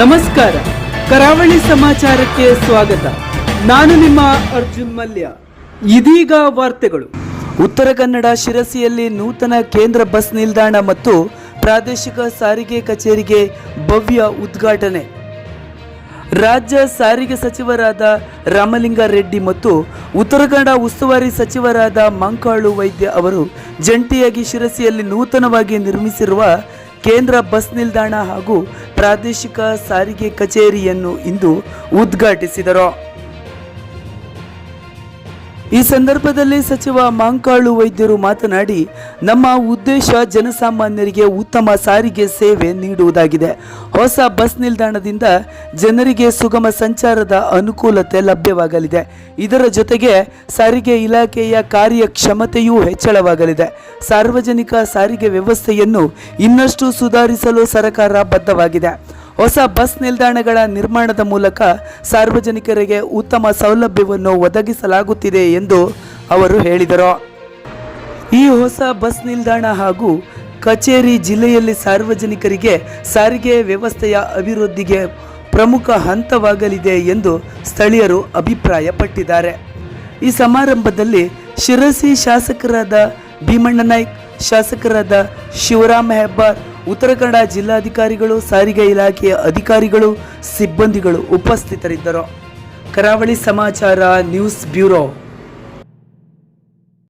ನಮಸ್ಕಾರ. ಕರಾವಳಿ ಸಮಾಚಾರಕ್ಕೆ ಸ್ವಾಗತ. ನಾನು ನಿಮ್ಮ ಅರ್ಜುನ್ ಮಲ್ಯ. ಇದೀಗ ವಾರ್ತೆಗಳು. ಉತ್ತರ ಕನ್ನಡ ಶಿರಸಿಯಲ್ಲಿ ನೂತನ ಕೇಂದ್ರ ಬಸ್ ನಿಲ್ದಾಣ ಮತ್ತು ಪ್ರಾದೇಶಿಕ ಸಾರಿಗೆ ಕಚೇರಿಗೆ ಭವ್ಯ ಉದ್ಘಾಟನೆ. ರಾಜ್ಯ ಸಾರಿಗೆ ಸಚಿವರಾದ ರಾಮಲಿಂಗಾರೆಡ್ಡಿ ಮತ್ತು ಉತ್ತರ ಕನ್ನಡ ಉಸ್ತುವಾರಿ ಸಚಿವರಾದ ಮಂಕಾಳು ವೈದ್ಯ ಅವರು ಜಂಟಿಯಾಗಿ ಶಿರಸಿಯಲ್ಲಿ ನೂತನವಾಗಿ ನಿರ್ಮಿಸಿರುವ ಕೇಂದ್ರ ಬಸ್ ನಿಲ್ದಾಣ ಹಾಗೂ ಪ್ರಾದೇಶಿಕ ಸಾರಿಗೆ ಕಚೇರಿಯನ್ನು ಇಂದು ಉದ್ಘಾಟಿಸಿದರು. ಈ ಸಂದರ್ಭದಲ್ಲಿ ಸಚಿವ ಮಾಂಕಾಳು ವೈದ್ಯರು ಮಾತನಾಡಿ, ನಮ್ಮ ಉದ್ದೇಶ ಜನಸಾಮಾನ್ಯರಿಗೆ ಉತ್ತಮ ಸಾರಿಗೆ ಸೇವೆ ನೀಡುವುದಾಗಿದೆ. ಹೊಸ ಬಸ್ ನಿಲ್ದಾಣದಿಂದ ಜನರಿಗೆ ಸುಗಮ ಸಂಚಾರದ ಅನುಕೂಲತೆ ಲಭ್ಯವಾಗಲಿದೆ. ಇದರ ಜೊತೆಗೆ ಸಾರಿಗೆ ಇಲಾಖೆಯ ಕಾರ್ಯಕ್ಷಮತೆಯೂ ಹೆಚ್ಚಳವಾಗಲಿದೆ. ಸಾರ್ವಜನಿಕ ಸಾರಿಗೆ ವ್ಯವಸ್ಥೆಯನ್ನು ಇನ್ನಷ್ಟು ಸುಧಾರಿಸಲು ಸರ್ಕಾರ ಬದ್ಧವಾಗಿದೆ. ಹೊಸ ಬಸ್ ನಿಲ್ದಾಣಗಳ ನಿರ್ಮಾಣದ ಮೂಲಕ ಸಾರ್ವಜನಿಕರಿಗೆ ಉತ್ತಮ ಸೌಲಭ್ಯವನ್ನು ಒದಗಿಸಲಾಗುತ್ತಿದೆ ಎಂದು ಅವರು ಹೇಳಿದರು. ಈ ಹೊಸ ಬಸ್ ನಿಲ್ದಾಣ ಹಾಗೂ ಕಚೇರಿ ಜಿಲ್ಲೆಯಲ್ಲಿ ಸಾರ್ವಜನಿಕರಿಗೆ ಸಾರಿಗೆ ವ್ಯವಸ್ಥೆಯ ಅಭಿವೃದ್ಧಿಗೆ ಪ್ರಮುಖ ಹಂತವಾಗಲಿದೆ ಎಂದು ಸ್ಥಳೀಯರು ಅಭಿಪ್ರಾಯಪಟ್ಟಿದ್ದಾರೆ. ಈ ಸಮಾರಂಭದಲ್ಲಿ ಶಿರಸಿ ಶಾಸಕರಾದ ಭೀಮಣ್ಣ ನಾಯ್ಕ್, ಶಾಸಕರಾದ ಶಿವರಾಮ್ ಹೆಬ್ಬಾರ್ ಉತ್ತರ ಕನ್ನಡ ಜಿಲ್ಲಾಧಿಕಾರಿಗಳು ಸಾರಿಗೆ ಇಲಾಖೆಯ ಅಧಿಕಾರಿಗಳು ಸಿಬ್ಬಂದಿಗಳು ಉಪಸ್ಥಿತರಿದ್ದರು. ಕರಾವಳಿ ಸಮಾಚಾರ ನ್ಯೂಸ್ ಬ್ಯೂರೋ.